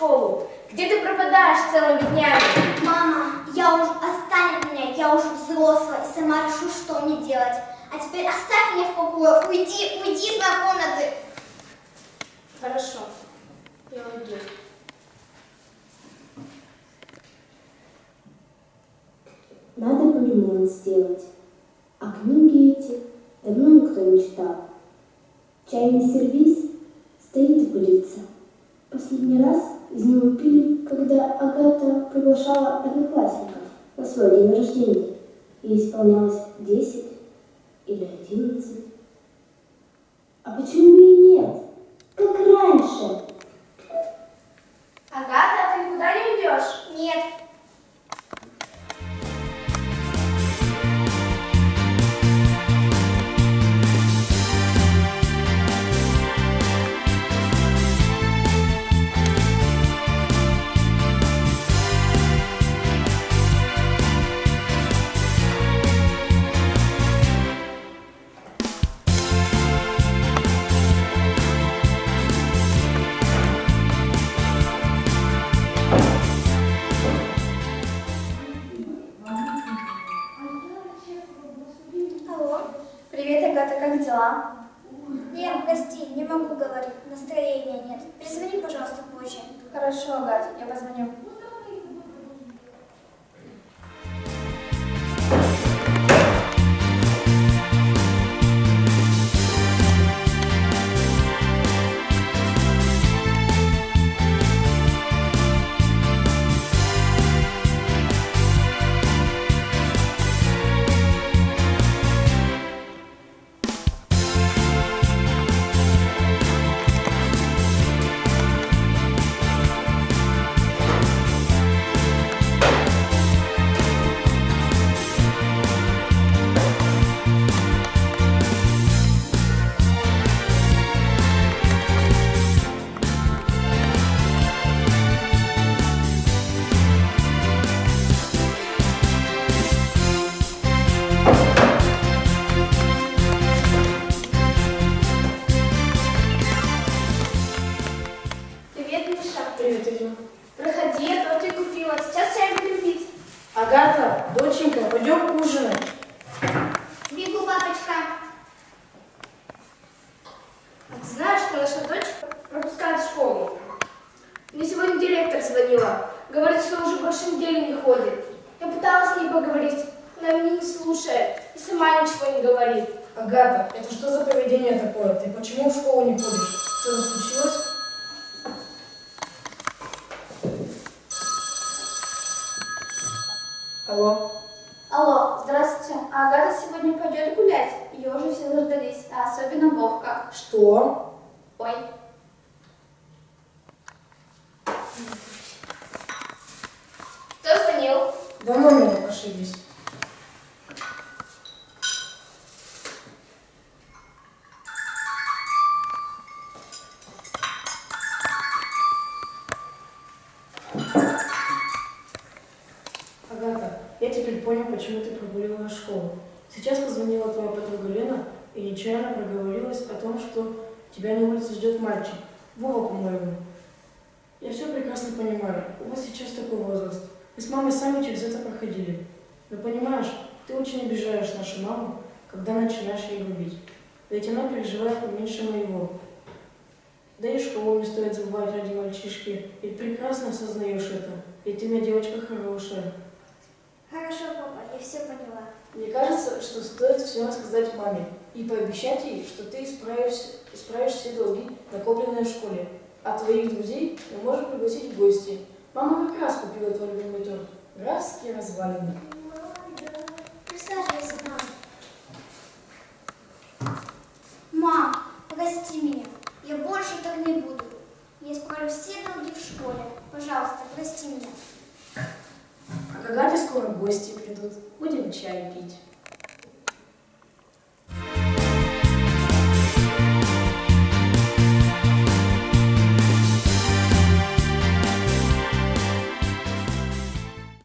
школу. Где ты пропадаешь целыми днями? Мама, я уже оставь меня, я уже взрослая и сама решу, что мне делать. А теперь оставь меня в покое, уйди, уйди из моей комнаты. Хорошо, я уйду. Надо бы ремонт сделать. А книги эти давно никто не читал. Чайный сервиз и пылится. Последний раз из него пили, когда Агата приглашала одноклассников на свой день рождения. Ей исполнялось 10 или 11. А почему и нет? Как раньше. Как дела? Лен, прости, не могу говорить, настроения нет. Перезвони, пожалуйста, позже. Хорошо, Агата, я позвоню. Агата, доченька, пойдем ужинать. Бегу, папочка. А ты знаешь, что наша дочь пропускает школу? Мне сегодня директор звонила. Говорит, что уже больше недели не ходит. Я пыталась с ней поговорить. Она меня не слушает и сама ничего не говорит. Агата, это что за поведение такое? Ты почему в школу не ходишь? Что-то случилось? Алло. Алло, здравствуйте. А Агата сегодня пойдет гулять? Ее уже все заждались, а особенно Вовка. Что? Ой. Кто звонил? Да номер ошиблись. Агата, теперь понял, почему ты прогуливала школу. Сейчас позвонила твоя подруга Лена и нечаянно проговорилась о том, что тебя на улице ждет мальчик. Вова, по-моему. Я все прекрасно понимаю. У вас сейчас такой возраст. Мы с мамой сами через это проходили. Но понимаешь, ты очень обижаешь нашу маму, когда начинаешь ее любить. Ведь она переживает не меньше моего. Да и школу не стоит забывать ради мальчишки. Ведь прекрасно осознаешь это. Ведь ты у меня девочка хорошая. Хорошо, папа, я все поняла. Мне кажется, что стоит все рассказать маме и пообещать ей, что ты исправишь, исправишь все долги, накопленные в школе. А твоих друзей мы можем пригласить в гости. Мама как раз купила твой любимый торт. Графские развалины. Присаживайся, мам. Мам, прости меня. Я больше так не буду. Я исправлю все долги в школе. Пожалуйста, прости меня. Когда скоро гости придут, будем чай пить.